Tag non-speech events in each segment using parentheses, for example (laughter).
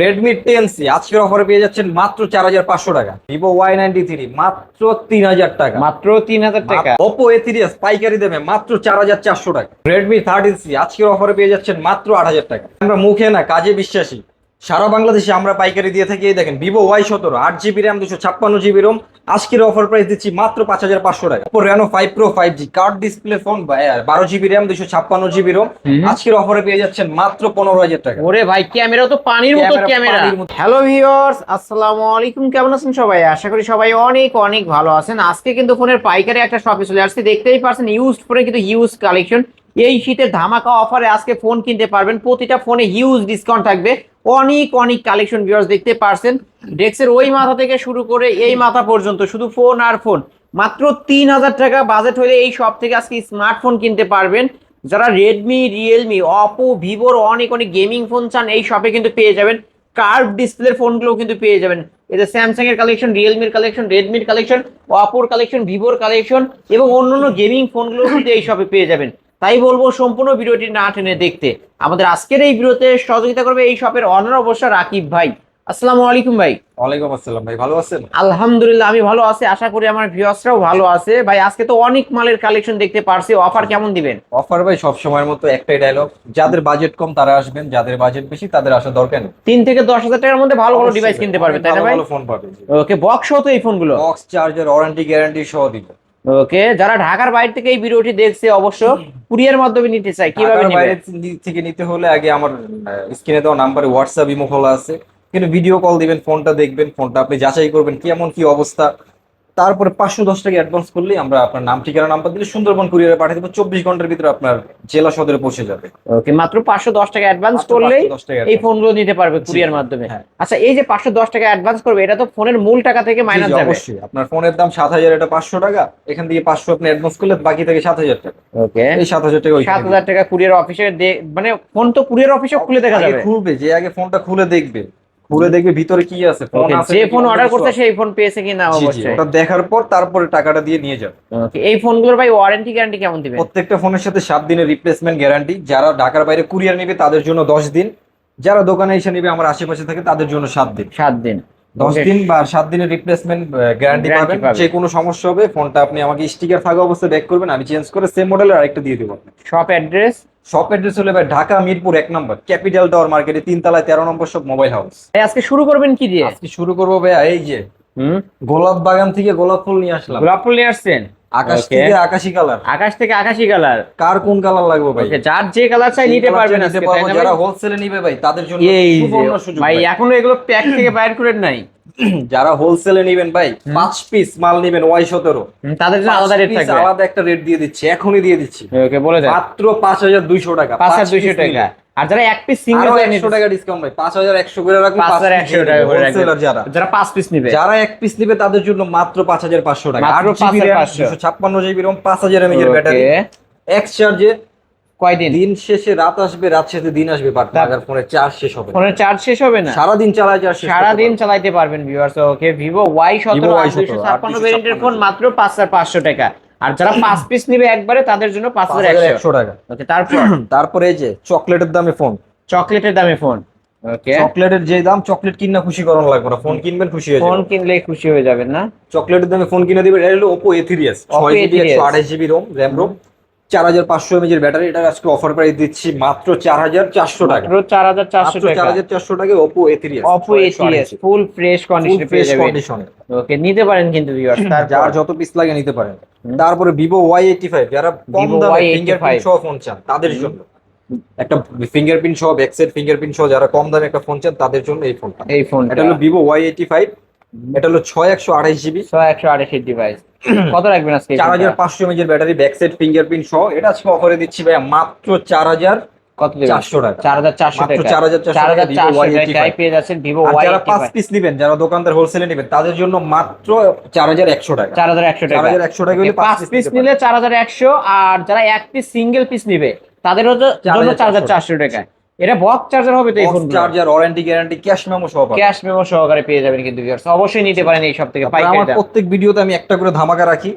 Redmi ten C আজকের অফারে পেয়ে যাচ্ছেন মাত্র চার হাজার পাঁচশো টাকা। ভিভো ওয়াই নাইনটি থ্রি মাত্র তিন হাজার টাকা। মাত্র তিন হাজার টাকা। ওপো এ থ্রি এস পাইকারি দেবে মাত্র চার হাজার চারশো টাকা। রেডমি থার্টিন সি আজকের অফারে পেয়ে যাচ্ছেন মাত্র আট হাজার টাকা। আমরা মুখে না কাজে বিশ্বাসী। সারা বাংলাদেশে আমরা পাইকারি দিয়ে থাকি। এই দেখেন ভিভো ওয়াই সতেরো আট জিবি র্যাম দুশো ছাপ্পান্ন জিবি রোম আজকের অফার প্রাইস দিচ্ছি মাত্র পাঁচ হাজার পাঁচশো টাকা। Oppo Reno five Pro five G curved display phone বারো জিবি র্যাম দুশো ছাপ্পান্ন জিবি রোম আজকের অফারে পেয়ে যাচ্ছেন মাত্র পনেরো হাজার টাকা। ওরে ভাই ক্যামেরা তো পানির মতো ক্যামেরা হ্যালো ভিউয়ার্স আসসালামু আলাইকুম কেমন আছেন সবাই? আশা করি সবাই অনেক অনেক ভালো আছেন। আজকে কিন্তু ফোনের পাইকারি একটা শপে চলে আসছে। দেখতেই পারছেন ইউজড ফোনে কিন্তু হিউজ কালেকশন এই শীতের ধামাকা অফারে আজকে ফোন কিনতে পারবেন। প্রতিটা ফোনে হিউজ ডিসকাউন্ট থাকবে। অনেক অনেক কালেকশন ভিউয়ার্স দেখতে পারছেন। ডেস্কের ওই মাথা থেকে শুরু করে এই মাথা পর্যন্ত, শুধু ফোন আর ফোন মাত্র তিন হাজার টাকা বাজেট হলে এই সব থেকে আজকে স্মার্টফোন কিনতে পারবেন। যারা রেডমি রিয়েলমি অপো ভিভোর অনেক অনেক গেমিং ফোন চান, এই শপে কিন্তু পেয়ে যাবেন। কার্ভ ডিসপ্লের ফোনগুলো কিন্তু পেয়ে যাবেন। এতে স্যামসাং এর কালেকশন রিয়েলমির কালেকশন রেডমির কালেকশন অপোর কালেকশন ভিভোর কালেকশন এবং অন্যান্য গেমিং ফোনগুলো কিন্তু এই শপে পেয়ে যাবেন। তাই বলব সম্পূর্ণ ভিডিওটি না টেনে দেখতে। আমাদের আজকের এই ভিডিওতে সহযোগিতা করবে এই শপের অনার অবশ্য রাকিব ভাই। আসসালামু আলাইকুম ভাই। ওয়ালাইকুম আসসালাম ভাই ভালো আছেন? আলহামদুলিল্লাহ আমি ভালো আছি। আশা করি আমার ভিউয়ার্সরাও ভালো আছে। ভাই আজকে তো অনেক মালের কালেকশন দেখতে পারছি। অফার কেমন দিবেন? অফার ভাই সব সময়ের মতো একটাই ডায়লগ যাদের বাজেট কম তারা আসবেন। যাদের বাজেট বেশি তাদের আসার দরকার নেই। তিন থেকে দশ হাজার টাকার মধ্যে ভালো ভালো ডিভাইস কিনতে পারবে তাই না ভাই? ভালো ফোন পাবে ওকে বক্স তো এই ফোনগুলো বক্স চার্জার ওয়ারেন্টি গ্যারান্টি সহ দিব। ওকে যারা ঢাকার বাইরে থেকে এই ভিডিওটি দেখছে অবশ্য কুরিয়ার মাধ্যমে নিতে চাই কীভাবে বাইরে থেকে নিতে হলে আগে আমার স্ক্রিনে দেওয়া নাম্বারে হোয়াটসঅ্যাপ ইমো খোলা আছে। কিন্তু ভিডিও কল দিবেন ফোনটা দেখবেন ফোনটা আপনি যাচাই করবেন কেমন কি অবস্থা। তারপরে পাঁচশো দশ টাকা অ্যাডভান্স করলেই আমরা আপনার নাম ঠিকানা নাম্বার দিলে সুন্দরবন কুরিয়ারে পাঠিয়ে দেবো। চব্বিশ ঘণ্টার ভিতরে আপনার জেলা সদরে পৌঁছে যাবে। ওকে মাত্র পাঁচশো দশ টাকা অ্যাডভান্স করলেই 510 টাকা এই। ফোনগুলো নিতে পারবে কুরিয়ার মাধ্যমে। হ্যাঁ। আচ্ছা এই যে পাঁচশো দশ টাকা অ্যাডভান্স করবে এটা তো ফোনের মূল টাকা থেকে মাইনাস যাবে। অবশ্যই। আপনার ফোনের দাম সাত হাজার এটা পাঁচশো টাকা। এখান থেকে পাঁচশো আপনি অ্যাডভান্স করলে বাকি থেকে সাত হাজার টাকা। ওকে এই সাত হাজার টাকা সাত হাজার টাকা কুরিয়ার অফিসে মানে ফোন তো কুরিয়ার অফিসে খুলে দেখা যাবে। খুলবে যে আগে ফোনটা খুলে দেখবে। খুলে দেখবে ভিতরে কি আছে ফোন আছে যে ফোন অর্ডার করতে। সেই ফোন পেয়েছে কিনা অবশ্যই। ওটা দেখার পর তারপরে টাকাটা দিয়ে নিয়ে যাবে। এই ফোনগুলোর ভাই ওয়ারেন্টি গ্যারান্টি কেমন দিবেন? প্রত্যেকটা ফোনের সাথে সাত দিনের রিপ্লেসমেন্ট গ্যারান্টি যারা ঢাকার বাইরে কুরিয়ার নেবে তাদের জন্য দশ দিন। যারা দোকানে এসে নেবে আমার আশেপাশে থাকে তাদের জন্য সাত দিন। সাত দিন। দশ দিন বা সাত দিনের রিপ্লেসমেন্ট গ্যারান্টি পাবেন। পাবেন। যে কোনো সমস্যা হবে ফোনটা আপনি আমাকে স্টিকার থাকা অবস্থায় ব্যাক করবেন আমি চেঞ্জ করে সেম মডেলের আরেকটা দিয়ে দেবো। শপ অ্যাড্রেস শপ অ্যাড্রেস হলে ভাই ঢাকা মিরপুর এক নম্বর। ক্যাপিটাল টাওয়ার মার্কেটে তিন তলায় তেরো নম্বর সব মোবাইল হাউস আজকে শুরু করবেন কি দিয়ে? আজকে শুরু করব ভাইয়া এই যে হুম? গোলাপ বাগান থেকে গোলাপ ফুল নিয়ে আসলাম। গোলাপ ফুল নিয়ে আসছেন? আকাশ থেকে আকাশি কালার আকাশ থেকে আকাশি কালার কার কোন কালার লাগবে ভাই? যার যে কালার চাই নিতে পারবেন আজকে যারা? হোলসেলে নিবে ভাই তাদের জন্য এই সুবর্ণ সুযোগ ভাই। এখনও এগুলো প্যাক থেকে বাইর করে নাই (clears throat) যারা হোলসেলে নিবেন ভাই পাঁচ পিস মাল নিবেন ওয়াই সতেরো। তাদের জন্য আলাদা রেট থাকবে। আলাদা একটা রেট দিয়ে দিচ্ছি এখনই দিয়ে দিচ্ছি। ওকে বলে দেন। মাত্র পাঁচ হাজার দুইশো টাকা পাঁচ হাজার দুইশো টাকা। আর যারা এক পিস সিঙ্গেল আরও একশো টাকা ডিসকাউন্ট ভাই পাঁচ হাজার একশো করে রাখুন পাঁচ হাজার একশো টাকা করে রাখবেন। যারা। যারা পাঁচ পিস নিবে। যারা এক পিস নিবে তাদের জন্য মাত্র পাঁচ হাজার পাঁচশো টাকা। আট জিবি 5,500 দুশো ছাপ্পান্ন জিবি পাঁচ হাজার এমএজ এর ব্যাটারি এক চার্জে কয়দিন? দিন শেষে রাত আসবে রাত শেষে দিন আসবে আগার ফোনের চার্জ শেষ হবে ফোনের চার্জ শেষ হবে না? সারাদিন চালায় চার্জ সারা দিন চালাইতে পারবেন ভিউয়ার্স ওকে ভিভো ওয়াই সতেরো Y17, দুইশো ছাপ্পান্ন 8,256 ভেরিয়েন্টের ফোন মাত্র পাঁচ হাজার পাঁচশো টাকা। আর যারা পাঁচ পিস নিবে একবারে তাদের জন্য পাঁচ পাঁচ হাজার হাজার একশো। একশো টাকা। ওকে তারপর? তারপরে এই যে চকলেটের দামে ফোন চকলেটের দামে ফোন ওকে চকলেটের যে দাম চকলেট কিনা খুশি করানো লাগবে না। ফোন কিনবেন খুশি হয়ে ফোন কিনলে খুশি হয়ে যাবেন না? চকলেটের দামে ফোন কিনে দিবেন এটা হলো Oppo A three S Oppo ছয় জিবি A3s একশো আঠাশ জিবি রোম র্যাম রোম চার হাজার পাঁচশো এমএজ এর ব্যাটারি এটা আজকে অফার প্রাইস দিচ্ছি মাত্র চার হাজার চারশো টাকা। চার হাজার চারশো চার হাজার চারশো টাকা Oppo A three S Oppo ATS full fresh কন্ডিশনে ফ্রেশ কন্ডিশনে ওকে নিতে পারেন কিন্তু ভিউয়ার্স যার যত পিস লাগে নিতে পারেন। তারপরে ভিভো ওয়াই এইটি ফাইভ যারা কম দামে Y85 ফিঙ্গারপ্রিন্ট সহ ফোন চান তাদের জন্য। একটা ফিঙ্গারপ্রিন্ট সহ ব্যাকসাইড ফিঙ্গারপ্রিন্ট সহ যারা কম দামে একটা ফোন চান তাদের জন্য এই ফোনটা এই ফোন এটা হলো ভিভো ওয়াই এইটি ফাইভ এটা হলো ছয় একশো আঠাশ জিবি। ছয় একশো আঠাশের ডিভাইস (clears throat) কত রাখবেন আজকে চার হাজার পাঁচশো এমএজ এর ব্যাটারি ব্যাকসাইড ফিঙ্গারপ্রিন্ট সহ। এটা আজকে অফারে দিচ্ছি ভাইয়া মাত্র চার হাজার কত চারশো টাকা। চার হাজার চারশো টাকা। 4,400 চার হাজার Vivo চারশো Y85 টাকায় পেয়ে যাচ্ছেন ভিভো ওয়াই যারা পাঁচ পিস নিবেন যারা দোকানদার হোলসেলে নেবেন তাদের জন্য মাত্র চার হাজার একশো টাকা। চার হাজার একশো চার টাকা হাজার একশো টাকা পাঁচ পিস নিলে চার হাজার একশো আর যারা এক পিস সিঙ্গেল পিস নিবে তাদেরও জন্য চার হাজার 4,400 চারশো টাকা এটা বক্স চার্জার হবে তো এই phone charger warranty guarantee cash memo সহ পাবেন। ক্যাশ মেমো সহকারে পেয়ে যাবেন কিন্তু ভিউয়ার্স অবশ্যই নিতে পারেন এই সব থেকে পাইকারি আমার প্রত্যেক ভিডিওতে আমি একটা করে ধামাকা রাখি।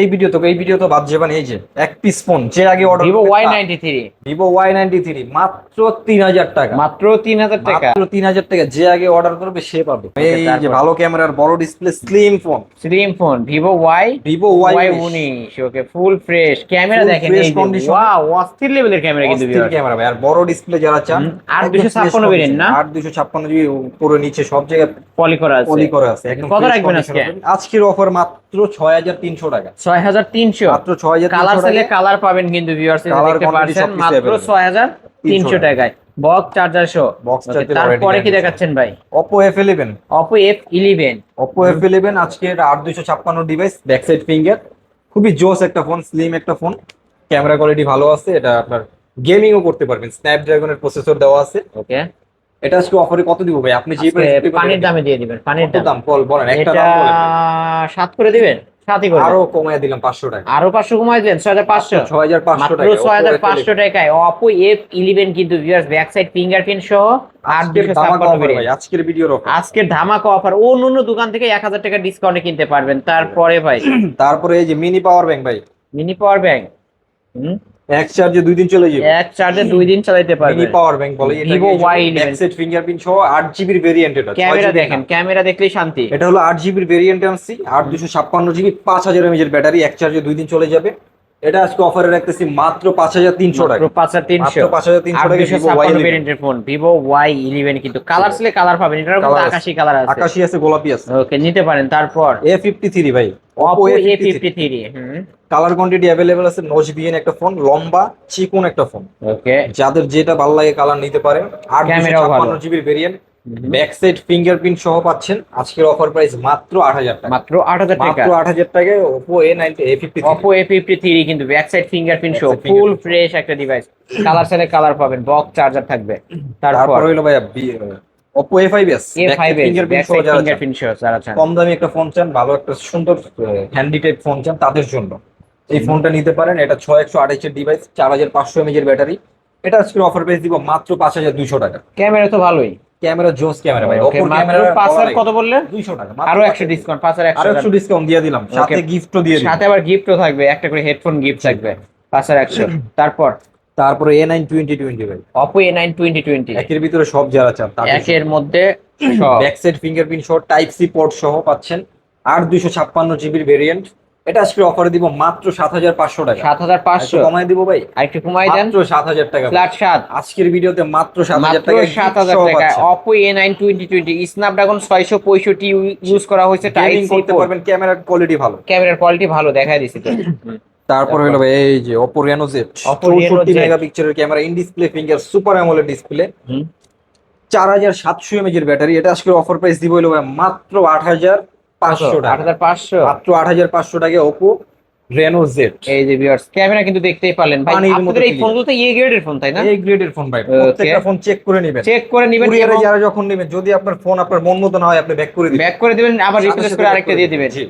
এই ভিডিও তো এই ভিডিও তো বাদ যাবেন এই যে এক পিস ফোন যে আগে order Vivo Y ninety three Vivo Y ninety three মাত্র তিন হাজার টাকা। মাত্র তিন হাজার টাকা। মাত্র তিন হাজার টাকা যে আগে অর্ডার করবে সে পাবে। এই যে ভালো ক্যামেরার বড় display slim phone slim phone Vivo Y Vivo Y উনিশ। ওকে ফুল ফ্রেশ ক্যামেরা দেখেন এই condition। ওয়াও অস্থির লেভেলের ক্যামেরা কিন্তু viewers। ক্যামেরা ভাই। আর বড় ডিসপ্লে যারা চান আর 256 variant না? আর দুশো ছাপ্পান্ন জিবি উপরে নিচে সব জায়গায় পলি করা আছে। পলি করা আছে কত রাখবেন আজকে? আজকের অফার মাত্র ছয় হাজার তিনশো টাকা। মাত্র কালার সেলে কালার পাবেন কিন্তু ভিউয়ার্স দেখতে পাচ্ছেন মাত্র টাকায়। বক্স চার্জার শো Box charger তারপরে কি দেখাচ্ছেন ভাই? আজকে এটা আট দুইশো ছাপ্পান্ন ডিভাইস ব্যাক সাইড ফিঙ্গার খুবই জোস একটা ফোন স্লিম একটা ফোন ক্যামেরা কোয়ালিটি ভালো আছে এটা আপনার গেমিংও করতে পারবেন। স্ন্যাপড্রাগনের প্রসেসর দেওয়া আছে। ওকে এটা আজকে অফারে কত দিব ভাই? আপনি যে পানির দামে দিয়ে দিবেন পানির দাম। দাম? বল বলেন একটা দাম বলেন। সাত করে দিবেন? করে আরও কমায় দিলাম টাকা। দিলেন মাত্র টাকায় কিন্তু ভিউয়ার্স ব্যাক সাইড ফিঙ্গারপ্রিন্ট সহ আজকের ধামাকা ভিডিওর অফার আজকের ধামাকা অফার অন্য দোকান থেকে এক হাজার টাকা ডিসকাউন্টে কিনতে পারবেন। তারপরে ভাই। তারপরে এই যে মিনি পাওয়ার ব্যাংক ভাই। মিনি পাওয়ার ব্যাংক এক চার্জে দুই দিন চলে যাবে। এক চার্জে দুই দিন চালাতে মিনি পাওয়ার ব্যাংক বলে Vivo Y11 back side fingerprint সহ আট জিবির ভেরিয়েন্ট এটা ক্যামেরা দেখেন ক্যামেরা দেখলেই শান্তি। এটা হলো আট জিবির ভেরিয়েন্ট আনছি আট দুশো ছাপ্পান্ন জিবি পাঁচ হাজার এমএজ এর ব্যাটারি এক চার্জে দুই দিন চলে যাবে। এটা আজকে অফারে রাখতেছি মাত্র পাঁচ হাজার তিনশো টাকা। মাত্র পাঁচ হাজার তিনশো। পাঁচ হাজার তিনশো টাকা ছাপ্পান্ন Y11 ভেরিয়েন্টের ফোন ভিভো ওয়াই ইলেভেন কিন্তু কালার ছিল কালার পাবেন এটার আকাশি কালার আছে। আকাশি আছে গোলাপি আছে। ওকে নিতে পারেন তারপর? এ ফিফটি থ্রি ভাই। A A53 fifty three colour quantity available আছে নোজ বিএন একটা ফোন লম্বা চিকন একটা ফোন ওকে যাদের যেটা ভালো লাগে কালার নিতে পারেন। আর ও ভালো। জিবির ভেরিয়েন্ট ব্যাক সাইড ফিঙ্গারপ্রিন্ট সহ পাচ্ছেন। আজকের অফার প্রাইস মাত্র আট হাজার টাকা। মাত্র আট হাজার টাকা। মাত্র আট হাজার টাকায় Oppo A ninety A fifty Oppo A fifty three কিন্তু back side fingerprint Backside full fresh একটা ডিভাইস কালার সাথে কালার পাবেন বক্স চার্জার থাকবে। তারপর হইল ভাইয়া Oppo A five S fingerprint সহ যারা চান, চান। কম দামি একটা ফোন চান ভালো একটা সুন্দর হ্যান্ডি টাইপ ফোন চান তাদের জন্য। এই ফোনটা নিতে পারেন এটা ছয় একশো আঠাইশের ডিভাইস চার হাজার পাঁচশো এমএজ এর ব্যাটারি এটা আজকে অফার প্রাইস দিব মাত্র পাঁচ হাজার দুইশো টাকা। ক্যামেরা তো ভালোই। ক্যামেরা জোস ক্যামেরা ভাই। মাত্র ক্যামেরা পাঁচ হাজার কত বললেন? দুইশো টাকা আরও একশো ডিসকাউন্ট পাঁচ হাজার আরও একশো একশো ডিসকাউন্ট দিয়ে দিলাম। সাথে গিফটও দিয়ে দিলাম। সাথে আবার গিফটও থাকবে একটা করে হেডফোন গিফট থাকবে পাঁচ হাজার একশো। (clears throat) তারপর তারপরে এ নাইন টোয়েন্টি টোয়েন্টি ভাই। Oppo A nine twenty twenty একের ভিতরে সব যারা চান একের মধ্যে ব্যাক সাইড ফিঙ্গারপ্রিন্ট সহ টাইপ সি পোর্ট সহ পাচ্ছেন। আর দুইশো ছাপ্পান্ন জিবির ভেরিয়েন্ট এটা আজকে অফারে দিব মাত্র সাত হাজার পাঁচশো টাকা। সাত হাজার পাঁচশো। কমায় দিব ভাই। একটু কমাই দেন। মাত্র সাত হাজার টাকা ফ্ল্যাট সাত। আজকের ভিডিওতে মাত্র সাত হাজার টাকা সাত হাজার টাকা। Oppo A nine twenty twenty Snapdragon ছয়শো পঁয়ষট্টি ইউজ করা হয়েছে টাইপ করতে পারবেন ক্যামেরার কোয়ালিটি ভালো। ক্যামেরার কোয়ালিটি ভালো দেখাই দিছি তো। (clears throat) তারপর হলো এই যে Oppo Reno Z Oppo Reno চৌষট্টি Z মেগাপিক্সেলের camera in display finger super AMOLED display. চার হাজার সাতশো এমএজ এর ব্যাটারি এটা আজকে অফার প্রাইস দিব হলো ভাই মাত্র আট হাজার পাঁচশো আট হাজার পাঁচশো। মাত্র আট হাজার পাঁচশো টাকা ওপো রেনো জেড এই যে ভিউয়ার্স ক্যামেরা কিন্তু দেখতেই পারলেন। ভাই আপনাদের এই। ফোনগুলো তো ইয়ে গ্রেডের ফোন তাই না? এই গ্রেডের ফোন ভাই প্রত্যেকটা ফোন চেক করে নেবেন। চেক করে নেবেন কুরিয়ারে যারা যখন নেবেন যদি আপনার ফোন আপনার মন মতো না হয় আপনি ব্যাক করে দিবেন। ব্যাক করে দিবেন আবার রিপ্লেস করে আরেকটা দিয়ে দিবেন। জি।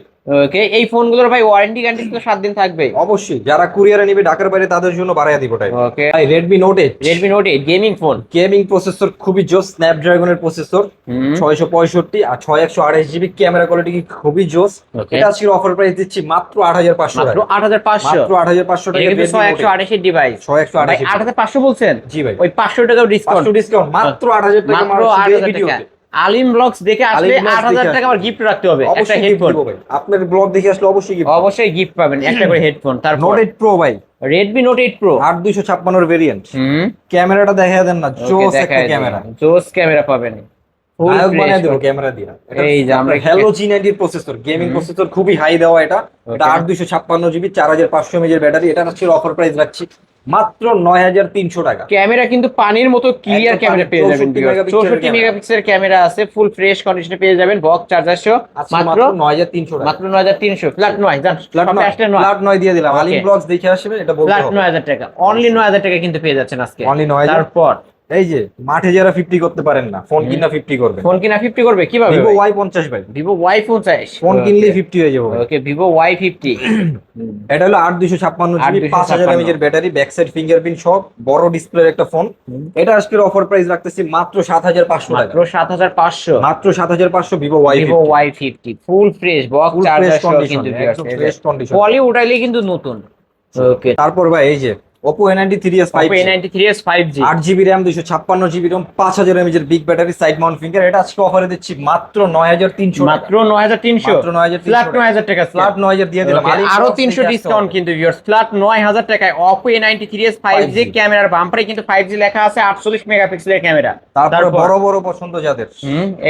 ওকে এই ফোনগুলোর ভাই ওয়ারেন্টি গ্যারান্টি তো সাত দিন থাকবে। অবশ্যই যারা কুরিয়ারে নিবে ঢাকার বাইরে তাদের জন্য বাড়াইয়া দিব টাইম ওকে ভাই Redmi Note eight Redmi Note eight gaming phone gaming processor খুবই জোস স্ন্যাপড্রাগনের প্রসেসর ছয়শো পঁয়ষট্টি আর ছয় একশো আঠাশ জিবি ক্যামেরা কোয়ালিটি খুবই জোস। এটা আজকের অফার প্রাইস দিচ্ছি মাত্র আট হাজার পাঁচশো মাত্র টাকা। আট হাজার পাঁচশো। মাত্র আট হাজার পাঁচশো টাকা এটা কিন্তু ছয় একশো ডিভাইস ছয় একশো ভাই আঠাশ আট হাজার পাঁচশো বলছেন? জি ভাই। ওই পাঁচশো টাকাও ডিসকাউন্ট ডিসকাউন্ট মাত্র আট হাজার টাকা মাত্র আট মারছি এই হাজার টাকা। ভিডিওতে। আলিম ব্লগস দেখে আসলে আলিম Vlogs আট হাজার দেখে টাকা আবার গিফট রাখতে হবে একটা হেডফোন আপনার ব্লগ দেখে আসলে অবশ্যই দিব। অবশ্যই গিফট পাবেন একটা করে হেডফোন তারপর নোট এইট প্রো ভাই। নোট এইট প্রো আট দুইশো ছাপ্পান্নর ভেরিয়েন্ট ক্যামেরাটা দেখা দেন না জোস একটা ক্যামেরা। জোস ক্যামেরা পাবেন। Full বানিয়ে দেবো ক্যামেরা দিয়ে। এই যে আমরা হ্যালো জি নাইনটির প্রসেসর গেমিং প্রসেসর খুবই হাই দেওয়া এটা। এটা আট দুইশো ছাপ্পান্ন জিবি চার হাজার পাঁচশো এমএজ এর ব্যাটারি এটা হচ্ছে অফার প্রাইস রাখছি। মাত্র নয় হাজার তিনশো টাকা। ক্যামেরা কিন্তু পানির মতো ক্লিয়ার ক্যামেরা পেয়ে যাবেন চৌষট্টি মেগাপিক্সেল ক্যামেরা আছে ফুল ফ্রেশ কন্ডিশনে পেয়ে যাবেন বক্স চার্জার সহ মাত্র নয় হাজার তিনশো মাত্র নয় হাজার তিনশো। ফ্ল্যাট নয় ফ্ল্যাট নয়। দিয়ে দিলাম. আলিম ব্লগস দেখে আসবে এটা ফ্ল্যাট নয় হাজার টাকা। অনলি নয় হাজার টাকা কিন্তু পেয়ে যাচ্ছেন আজকে। অনলি নয় হাজার। তারপর এই যে মাঠে যারা ফিফটি করতে পারেন না ফোন কিনা ফিফটি করবে। ফোন কিনা ফিফটি করবে কীভাবে ভিভো ওয়াই পঞ্চাশ ভাই। ভিভো ওয়াই পঞ্চাশ। ফোন কিনলে ফিফটি হয়ে যাবে ওকে ভিভো ওয়াই ফিফটি এটা হলো আট দুইশো ছাপ্পান্ন পাঁচ হাজার এমএজ এর ব্যাটারি ব্যাক সাইড ফিঙ্গারপ্রিন্ট সব বড় ডিসপ্লের একটা ফোন এটা আজকের অফার প্রাইস রাখতেছি মাত্র সাত হাজার পাঁচশো মাত্র সাত হাজার পাঁচশো। মাত্র সাত হাজার পাঁচশো Vivo Y Vivo Y fifty full fresh box charger fresh condition কিন্তু ফ্রেশ কন্ডিশন পলি উঠাইলে কিন্তু নতুন। ওকে তারপর ভাই এই যে Oppo A93s 5G Oppo A93s 5G 8GB RAM 256GB ROM 5000 mAh এর big battery side mount finger এটা আজকে অফারে দিচ্ছি মাত্র 9300 মাত্র 9300 মাত্র 9300 ফ্ল্যাট 9000 টাকা ফ্ল্যাট 9000 দিয়ে দিলাম। আরও 300 ডিসকাউন্ট কিন্তু ভিউয়ার্স ফ্ল্যাট 9000 টাকায় Oppo A93s 5G ক্যামেরার বাম্পারে কিন্তু 5G লেখা আছে 48 মেগাপিক্সেলের ক্যামেরা তারপর বড় বড় পছন্দ যাদের।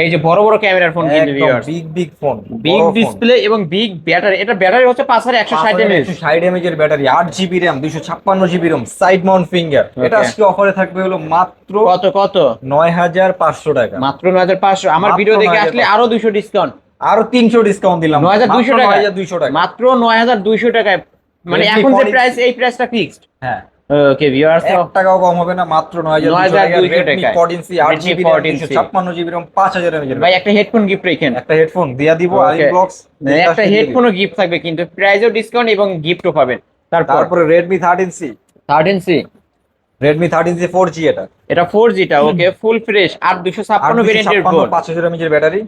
এই যে বড় বড় ক্যামেরার ফোন কিন্তু viewers big big phone big display এবং বিগ ব্যাটারি এটা ব্যাটারি হচ্ছে 5160 mAh 160 mAh এর ব্যাটারি 8GB RAM 256GB বিরম সাইড মাউন্ট ফিঙ্গার এটা আজকে অফারে থাকবে হলো মাত্র কত কত? নয় হাজার পাঁচশো টাকা। মাত্র নয় হাজার পাঁচশো। আমার ভিডিও দেখে আসলে আরও দুশো ডিসকাউন্ট আরও তিনশো ডিসকাউন্ট দিলাম। নয় হাজার দুশো টাকা টাকা মাত্র নয় হাজার টাকায়। মানে এখন যে প্রাইস এই প্রাইসটা ফিক্সড হ্যাঁ। কম হবে না মাত্র সি একটা হেডফোন গিফট রাখেন। একটা হেডফোন মানে গিফট থাকবে কিন্তু ডিসকাউন্ট এবং পাবেন। তারপরে Redmi 13C thirteen C Redmi thirteen C four G এটা। এটা ফোর জিটা ওকে ফুল ফ্রেশ আর দুশো ছাপ্পান্ন ভেরিয়েন্টের ফোন পাঁচ হাজার এমএজ এর ব্যাটারি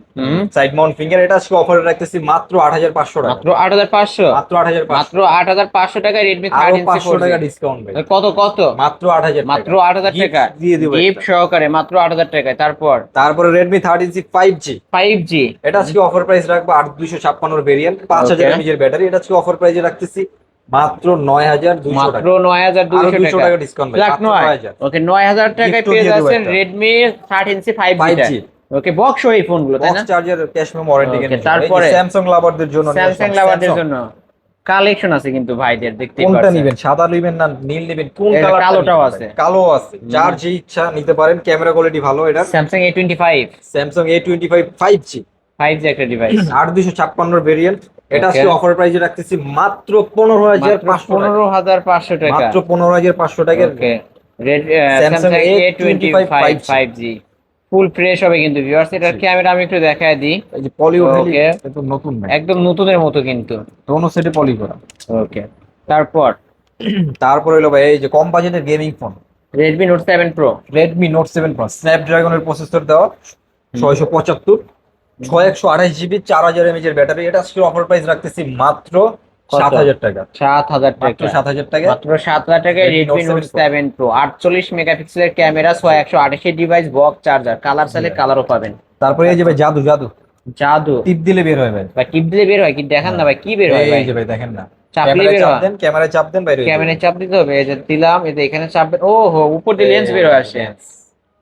সাইড মাউন্ট ফিঙ্গার এটা আজকে অফারে রাখতেছি মাত্র আট হাজার পাঁচশো টাকা। মাত্র আট হাজার পাঁচশো? মাত্র আট হাজার মাত্র আট হাজার পাঁচশো টাকায় রেডমি থার্টিন পাঁচশো টাকা ডিসকাউন্ট কত কত? মাত্র আট হাজার মাত্র আট হাজার টাকা। দিয়ে দিব গিফট সহকারে মাত্র আট হাজার টাকায়। তারপর? তারপরে Redmi thirteen C five G five G এটা আজকে অফার প্রাইস রাখব আট দুইশো ছাপ্পান্নর ভেরিয়েন্ট পাঁচ হাজার এর ব্যাটারি এটা আজকে অফার প্রাইসে রাখতেছি মাত্র নয় হাজার দুইশো মাত্র নয় হাজার দুইশো টাকা। ডিসকাউন্ট ওকে নয় হাজার টাকায় পেয়ে যাচ্ছেন Redmi thirteen C five 5G G okay box এই ফোনগুলো তাই না? চার্জার ক্যাশ মেমো ওয়ারেন্টি তারপরে স্যামসাং লাভারদের জন্য স্যামসাং লাভারদের জন্য। কালেকশন আছে কিন্তু ভাইদের দেখতে কোনটা নিবেন? সাদা নিবেন না নীল নিবেন? কোন কালার কালোটাও আছে। কালো আছে। যার যে ইচ্ছা নিতে পারেন ক্যামেরা কোয়ালিটি ভালো এটা Samsung A twenty five Samsung A twenty five G একটা ডিভাইস (clears throat) আট দুইশো ছাপ্পান্নর ভেরিয়েন্ট এটা. আজকে অফার প্রাইসে রাখতেছি মাত্র পনেরো হাজার পাঁচশো টাকা। পনেরো হাজার পাঁচশো টাকা। মাত্র পনেরো হাজার পাঁচশো okay red Samsung A twenty five 5G five G full fresh হবে কিন্তু ভিউয়ার্স এটার ক্যামেরা আমি একটু দেখায় দিই। এই যে পলি Okay. একদম নতুন না। একদম নতুনের মতো কিন্তু। দোনো সেটে পলি করা ওকে তারপর? তারপরে হলো ভাই এই যে কম বাজেটের gaming phone Redmi Note seven Pro Redmi Note seven Plus স্ন্যাপড্রাগনের processor দেওয়া ছয়শো পঁচাত্তর। ছয় একশো আঠাশ জিবি চার হাজার এমএজ এর ব্যাটারি এটা আজকে অফার প্রাইস রাখতেছি মাত্র সাত হাজার টাকা। সাত হাজার টাকা। সাত হাজার টাকা। মাত্র সাত হাজার টাকায় রেডমি নোট সেভেন প্রো আটচল্লিশ মেগাপিক্সেলের ক্যামেরা ছয় একশো আঠাশি ডিভাইস বক্স চার্জার কালার চাইলে কালারও পাবেন। তারপরে এই যে ভাই জাদু জাদু। জাদু। টিপ দিলে বের হয় ভাই। ভাই টিপ দিলে বের হয় কি? দেখান না ভাই কি বের হয় ভাই? এই যে ভাই দেখেন না। চাপলে বের চাপ হয়। দেন ক্যামেরায় চাপ দেন বাইরে ক্যামেরায় চাপ দিতে হবে। এই যে দিলাম এই যে এখানে চাপ ও হো উপর দিয়ে লেন্স বের হয়ে আসে।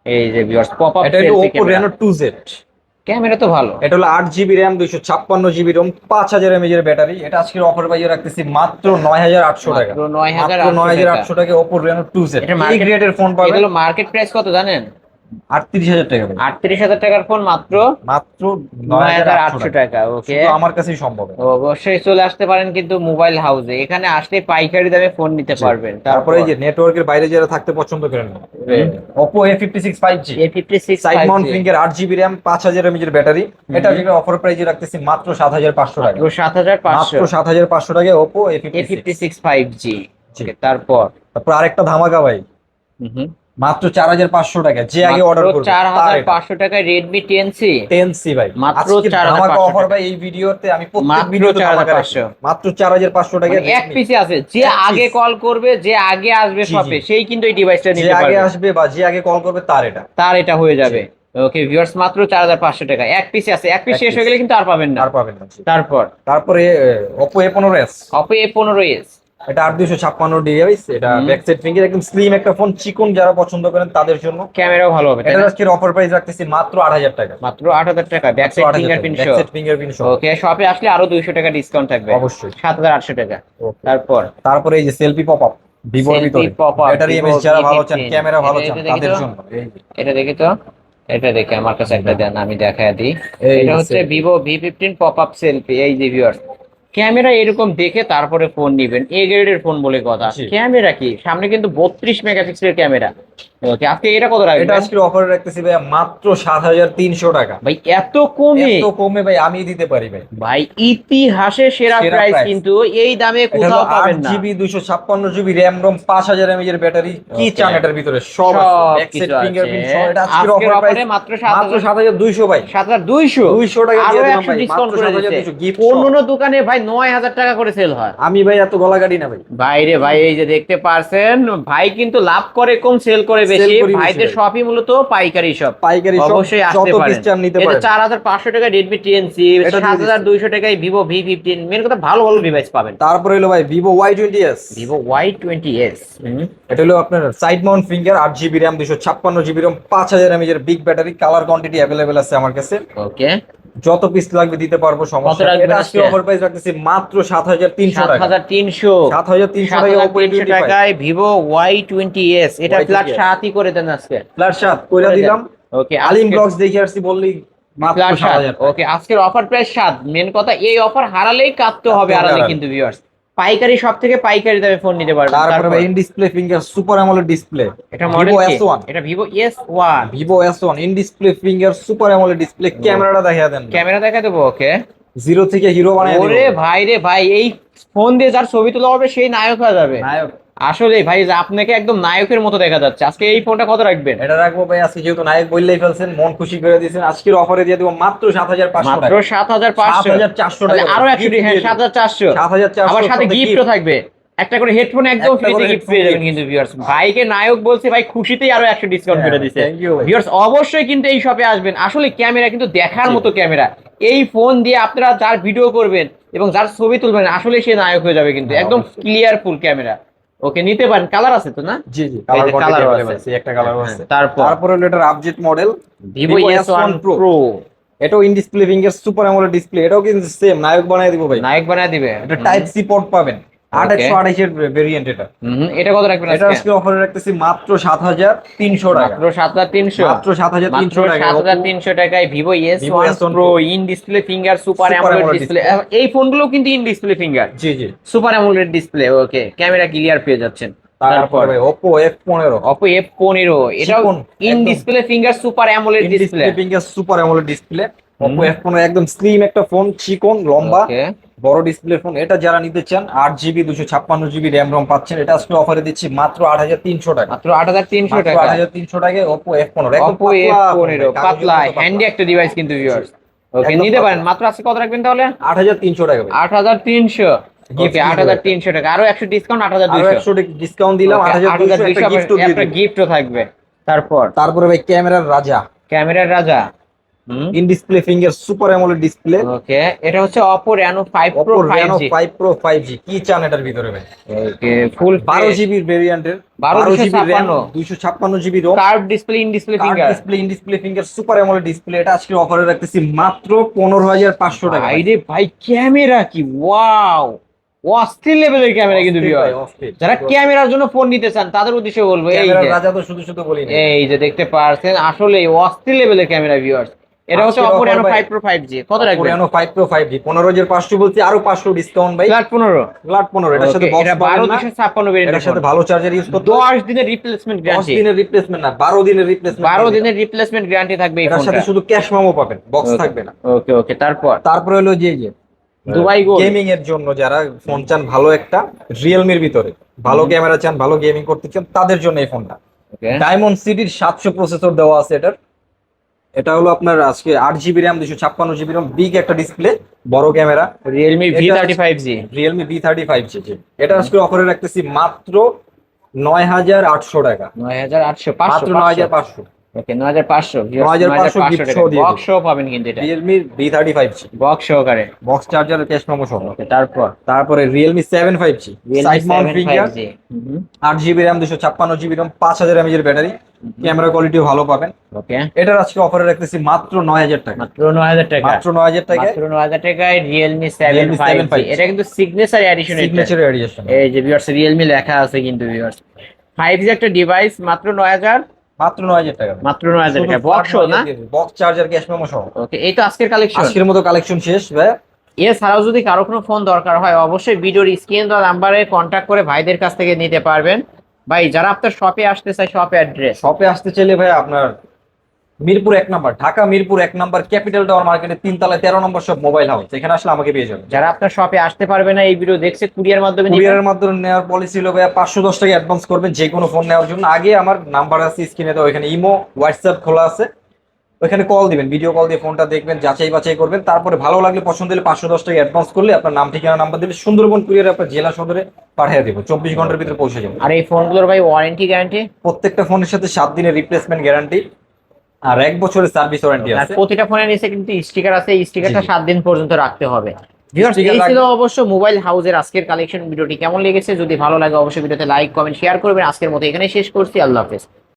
এই যে ভিউয়ার্স পপ আপ এটা হলো Oppo Reno 2Z ক্যামেরা তো ভালো। এটা হলো আট জিবি র্যাম দুইশো ছাপ্পান্ন জিবি রোম পাঁচ হাজার এমএজ এর ব্যাটারি। এটা আজকের অফার পাইয়ে রাখতেছি মাত্র নয় হাজার আটশো টাকা। নয় হাজার আটশো টাকা। ওপর রেনো টু সেট গ্রেডের ফোন পাবেন। মার্কেট প্রাইস কত জানেন? আটত্রিশ হাজার টাকা আটত্রিশ হাজার টাকার ফোন মাত্র মাত্র নয় হাজার আটশো টাকা ওকে আমার কাছেই সম্ভব। অবশ্যই চলে আসতে পারেন কিন্তু মোবাইল হাউসে এখানে আসলে পাইকারি দামে ফোন নিতে পারবেন। তারপরে এই যে নেটওয়ার্কের বাইরে যারা থাকতে পছন্দ করেন Oppo A fifty six five G A fifty six side mount finger আট জিবি র্যাম পাঁচ হাজার এমএজ এর ব্যাটারি এটা যেটা অফার প্রাইজে রাখতেছি মাত্র সাত হাজার পাঁচশো টাকা। সাত হাজার পাঁচশো। সাত হাজার পাঁচশো টাকা Oppo A fifty six five G. তারপর? তারপর আরেকটা ধামাকা ভাই। মাত্র চার হাজার পাঁচশো টাকা যে আগে অর্ডার করবে। চার হাজার পাঁচশো টাকায় Redmi ten C ten C ভাই মাত্র 4,500 ধামাকা টাকা। অফার ভাই এই ভিডিওতে আমি প্রত্যেক মাত্র ভিডিওতে 4,500 ধামাকা মাত্র চার হাজার পাঁচশো টাকা মানে এক পিসে আছে। যে আগে কল করবে যে আগে আসবে। শপে সেই কিন্তু এই ডিভাইসটা যে নিতে আগে আসবে বা যে আগে কল করবে তার এটা। তার এটা হয়ে যাবে। ওকে ভিউয়ার্স মাত্র চার হাজার পাঁচশো টাকা। এক পিসে আছে। এক পিস শেষ হয়ে গেলে কিন্তু আর পাবেন না। আর পাবেন না তারপর? তারপরে ওপো এ পনেরো এস অপো এ পনেরো এস এটা আট দুইশো ছাপ্পান্ন ডিভাইস এটা ব্যাক সাইড ফিঙ্গার একদম স্লিম একটা ফোন চিকন যারা পছন্দ করেন তাদের জন্য। ক্যামেরাও ভালো হবে এটা? আজকের অফার প্রাইস রাখতেছি মাত্র আট হাজার টাকা। মাত্র আট হাজার টাকা ব্যাক সাইড ফিঙ্গারপ্রিন্ট সহ ফিঙ্গারপ্রিন্ট সহ ওকে শপে আসলে আরও দুইশো টাকা ডিসকাউন্ট থাকবে। অবশ্যই। সাত হাজার আটশো টাকা. তারপর? তারপরে এই যে সেলফি পপ আপ ভিভোর ভিতরে। ব্যাটারি এমএস যারা ভালো চান ক্যামেরা ভালো এটা চান তাদের। জন্য। এটা দেখি তো? এটা দেখে আমার কাছে একটা দেন আমি দেখায় দিই। এটা হচ্ছে Vivo V fifteen pop up selfie এই যে ভিউয়ার্স ক্যামেরা এরকম দেখে তারপরে ফোন নিবেন। এ গ্রেডের ফোন বলে কথা। ক্যামেরা কি? সামনে কিন্তু বত্রিশ মেগাপিক্সেলের ক্যামেরা। ওকে আজকে এটা কত এটা আজকে অফারে রাখতেছি ভাই মাত্র সাত হাজার তিনশো টাকা। ভাই এত কমে? এত কমে ভাই আমি দিতে পারি ভাই। ভাই ইতিহাসে সেরা প্রাইস কিন্তু এই দামে কোথাও পাবেন না। জিবি দুশো ছাপ্পান্ন জিবি র্যাম রোম পাঁচ হাজার এর ব্যাটারি কি চান এটার ভিতরে? সব আছে। ফিঙ্গারপ্রিন্ট। সহ এটা অফার প্রাইস মাত্র মাত্র 7,000 সাত হাজার দুইশো ভাই। সাত হাজার দুইশো? দুইশো টাকা দিয়ে দিলাম ভাই ডিসকাউন্ট করে দিচ্ছে অন্য দোকানে ভাই নয় হাজার টাকা করে সেল হয়। আমি ভাই এত গলা কাটি না ভাই। বাইরে ভাই এই যে দেখতে পারছেন ভাই কিন্তু লাভ করে কম সেল করে বেশি ভাইদের। শপই মূলত পাইকারি শপ পাইকারি অবশ্যই আসতে যত পারেন। নিতে পারেন। চার হাজার পাঁচশো টাকা রেডমি টেন সি এটা দিয়ে সাত হাজার দুইশো টাকায় ভিভো ভি ফিফটিন মেন কথা ভালো ভালো ডিভাইস পাবেন। তারপরে হলো ভাই এটা হলো আপনার সাইড মাউন্ট ফিঙ্গার এর বিগ ব্যাটারি কালার কোয়ান্টিটি আছে আমার কাছে। ওকে যত পিস লাগবে দিতে পারব সমস্যা এটা আজকে? অফার প্রাইস রাখতেছি মাত্র সাত হাজার তিনশো সাত টাকা হাজার তিনশো। সাত হাজার তিনশো সাত টাকা হাজার ওপো তিনশো টাকায় এটা Y20s ফ্ল্যাট সাতই করে দেন আজকে। ফ্ল্যাট সাত কইরা দিলাম। ওকে আলিম ব্লগস দেখে আসছি বললি ওকে আজকের অফার প্রাইস সাত। মেন কথা এই অফার হারালেই কাটতে হবে। কিন্তু ভিউয়ার্স পাইকারি সব থেকে পাইকারি দামে ফোন নিতে পারবেন। তারপরে in display finger super AMOLED display এটা মডেল ভিভো এস ওয়ান এটা Vivo S one Vivo S one in display finger super AMOLED display ক্যামেরাটা দেখা দেন। ক্যামেরা দেখা দেবো ওকে। জিরো থেকে হিরো বানায় ওরে ভাই রে ভাই এই ফোন দিয়ে যার ছবি তোলা হবে সেই নায়ক হয়ে যাবে। নায়ক। আসলে ভাই যে আপনাকে একদম নায়কের মতো দেখা যাচ্ছে। আজকে এই ফোনটা কত রাখবেন? এটা রাখব ভাই আজকে যেহেতু নায়ক বললেই ফেলছেন মন খুশি করে দিয়েছেন। আজকের অফারে দিয়ে দেবো মাত্র সাত হাজার পাঁচশো মাত্র সাত হাজার পাঁচশো। হাজার চারশো টাকা আরও একশো হ্যাঁ সাত হাজার চারশো। সাত হাজার চারশো আবার সাথে গিফটও থাকবে। একটা করে হেডফোন একদম ফ্রিতে গিফট পেয়ে যাবেন কিন্তু ভিউয়ার্স ভাইকে নায়ক বলছে ভাই খুশিতেই আরও একশো ডিসকাউন্ট করে হ্যাঁ, you ভাই। ভিউয়ার্স অবশ্যই কিন্তু এই শপে আসবেন। আসলে ক্যামেরা কিন্তু দেখার মতো ক্যামেরা এই ফোন দিয়ে আপনারা যার ভিডিও করবেন এবং যার ছবি তুলবেন আসলে সে নায়ক হয়ে যাবে কিন্তু। হ্যাঁ, একদম। ক্লিয়ার ফুল ক্যামেরা ওকে নিতে পারেন কালার আছে তো না? জি জি কালার আছে। একটা কালার আছে। তারপর? তারপরে হলো এটার update model Vivo Vivo S one S1 Pro। এটাও in display finger super AMOLED display এটাও কিন্তু সেম নায়ক বানায় দিব ভাই। নায়ক বানায় দিবে। এটা টাইপ সি পোর্ট পাবেন। আঠাশশো আঠাশের ভেরিয়েন্ট এটা। হুম, এটা কত রাখবেন এটা আজকে? আজকে অফারে রাখতেছি মাত্র সাত হাজার তিনশো টাকা। মাত্র সাত হাজার তিনশো। মাত্র সাত হাজার তিনশো টাকা সাত হাজার তিনশো টাকায় Vivo S one Pro in display finger super AMOLED display এই ফোনগুলো কিন্তু ইন ডিসপ্লে ফিঙ্গার জি জি। Super AMOLED display okay camera clear পেয়ে যাচ্ছেন। তারপর এটাও ইন একদম। Display finger super AMOLED display finger super AMOLED display. একদম স্লিম একটা ফোন চিকন লম্বা। বড় ডিসপ্লে ফোন এটা যারা নিতে চান আট জিবি দুশো ছাপ্পান্ন জিবি র্যাম রম পাচ্ছেন এটা আজকে অফারে দিচ্ছি মাত্র আট হাজার তিনশো টাকা। মাত্র আট হাজার তিনশো টাকা। আট হাজার তিনশো টাকায় ওপো এফ পনেরো অপো এফ পনেরো পাতলা হ্যান্ডি একটা ডিভাইস কিন্তু ভিউয়ার্স ওকে নিতে পারেন। মাত্র আজকে কত রাখবেন তাহলে? আট হাজার তিনশো টাকা আট হাজার তিনশো। ওকে আট হাজার তিনশো টাকা। আরও একশো ডিসকাউন্ট আট হাজার একশো ডিসকাউন্ট দিলাম আট হাজার। গিফটও থাকবে। তারপর? তারপরে ভাই ক্যামেরার রাজা। ক্যামেরার রাজা। In display finger super AMOLED display okay এটা হচ্ছে Oppo Reno five Oppo Pro five Reno G five Pro five G কি চান এটার ভিতরে ভাই? ওকে ফুল বারো জিবির ভেরিয়েন্টের 12 বারো জিবি র্যাম 256 দুইশো ছাপ্পান্ন। GB ROM curve display in display finger display in display finger super AMOLED display এটা আজকে অফারে রাখতেছি মাত্র পনেরো হাজার পাঁচশো টাকা ভাই। রে ভাই ক্যামেরা কি? ওয়াও অস্থির লেভেলের ক্যামেরা কিন্তু। যারা ক্যামেরার জন্য ফোন নিতে চান তাদের উদ্দেশ্যে বলব এই যে। রাজা তো শুধু শুধু বলি এই যে দেখতে পারছেন আসলে অস্থির লেভেলের ক্যামেরা ভিউয়ার্স এটা হচ্ছে আজকের অপো offer রেনো ভাই- প্রো ফাইভ কত রাখবেন? Reno five Pro five G. পনেরো হাজার পাঁচশো বলছি আরও পাঁচশো ডিসকাউন্ট ভাই। ফ্ল্যাট পনেরো। ফ্ল্যাট পনেরো এটার সাথে বক্স এটা বারো পাবেন না এটার সাথে ভালো চার্জার ইউজ করতে দশ দিনের রিপ্লেসমেন্ট গ্যারান্টি দিনের রিপ্লেসমেন্ট না বারো দিনের রিপ্লেসমেন্ট বারো দিনের রিপ্লেসমেন্ট গ্যারান্টি থাকবে এই এটার সাথে শুধু ক্যাশ মেমো পাবেন বক্স থাকবে না। ওকে ওকে তারপর? তারপরে হলো যে যে দুবাই গোল্ড গেমিং এর জন্য যারা ফোন চান ভালো একটা রিয়েলমির ভিতরে ভালো ক্যামেরা চান ভালো গেমিং করতে চান তাদের জন্য এই ফোনটা। ডায়মন্ড সিটির সাতশো প্রসেসর দেওয়া আছে এটার। এটা হলো আপনার আজকে আট জিবি র্যাম দুশো ছাপ্পান্ন জিবি র্যাম বিগ একটা ডিসপ্লে বড় camera Realme V thirty five G Realme V thirty five G. এটা আজকে অফারে রাখতেছি মাত্র নয় হাজার আটশো টাকা। নয় হাজার আটশো মাত্র নয় হাজার পাঁচশো। ওকে নয় হাজার পাঁচশো 9,500 gift সহ দিয়ে বক্স সহ পাবেন কিন্তু এটা। Realme B thirty five G box সহকারে বক্স চার্জার ক্যাশ মেমো সহ। ওকে তারপর? তারপরে Realme seven five G side mount finger জি আট জিবি র্যাম দুশো ছাপ্পান্ন জিবি র্যাম পাঁচ হাজার এমএজ এর ব্যাটারি ক্যামেরা কোয়ালিটিও ভালো পাবেন। ওকে এটার আজকে অফারে রাখতেছি মাত্র নয় হাজার টাকা। মাত্র নয় হাজার টাকা। মাত্র নয় হাজার টাকায় মাত্র নয় হাজার টাকায় রিয়েলমি সেভেন Realme ফাইভ 7 এটা কিন্তু সিগনেচার এডিশন সিগনেচার এডিশন এই যে ভিউয়ার্স রিয়েলমি লেখা আছে কিন্তু ভিউয়ার্স ফাইভ জি একটা ডিভাইস মাত্র নয় হাজার। মাত্র নয় হাজার টাকা। মাত্র নয় হাজার টাকা। বক্স না? বক্স চার্জার ক্যাশ মেমো সহ। ওকে এই তো আজকের কালেকশন আজকের মতো কালেকশন শেষ ভাই। এছাড়াও যদি কারও কোনো ফোন দরকার হয় অবশ্যই ভিডিওর স্ক্রিন বা নাম্বারে কন্ট্যাক্ট করে ভাইদের কাছ থেকে নিতে পারবেন। ভাই যারা আপনার শপে আসতে চায় শপে অ্যাড্রেস শপে আসতে চাইলে ভাই আপনার মিরপুর এক নাম্বার ঢাকা মিরপুর এক নাম্বার ক্যাপিটাল টাওয়ার মার্কেটের তিন তলায় তেরো নম্বর সব মোবাইল হাউস এখানে আসলে আমাকে পেয়ে যাবেন। যারা আপনার শপে আসতে পারবে না এই ভিডিও দেখছে কুরিয়ার মাধ্যমে কুরিয়ার মাধ্যমে নেওয়ার পলিসি হলো ভাইয়া পাঁচশো দশ টাকা অ্যাডভান্স করবেন যে কোনো ফোন নেওয়ার জন্য। আগে আমার নাম্বার আছে স্ক্রিনে তো ওইখানে ইমো হোয়াটসঅ্যাপ খোলা আছে। ওইখানে কল দিবেন ভিডিও কল দিয়ে ফোনটা দেখবেন যাচাই বাছাই করবেন। তারপরে ভালো লাগলে পছন্দ হলে পাঁচশো দশ টাকা অ্যাডভান্স করলে আপনার নাম ঠিকানা নাম্বার দিলে সুন্দরবন কুরিয়ার আপনার জেলা সদরে পাঠিয়ে দেবো। চব্বিশ ঘণ্টার ভিতরে পৌঁছে যাবে। আর এই ফোনগুলোর ভাই ওয়ারেন্টি গ্যারান্টি প্রত্যেকটা ফোনের সাথে সাত দিনের রিপ্লেসমেন্ট গ্যারান্টি আর এক বছরের সার্ভিস ওয়ারেন্টি আছে। প্রতিটা ফোনের নিচে কিন্তু স্টিকার আছে এই স্টিকারটা। সাত দিন পর্যন্ত রাখতে হবে। এই ছিল অবশ্য মোবাইল হাউসের আজকের কালেকশন ভিডিওটি কেমন লেগেছে? যদি ভালো লাগে অবশ্যই ভিডিওতে লাইক কমেন্ট শেয়ার করবেন। আজকের মতো এখানে শেষ করছি। আল্লাহ হাফেজ।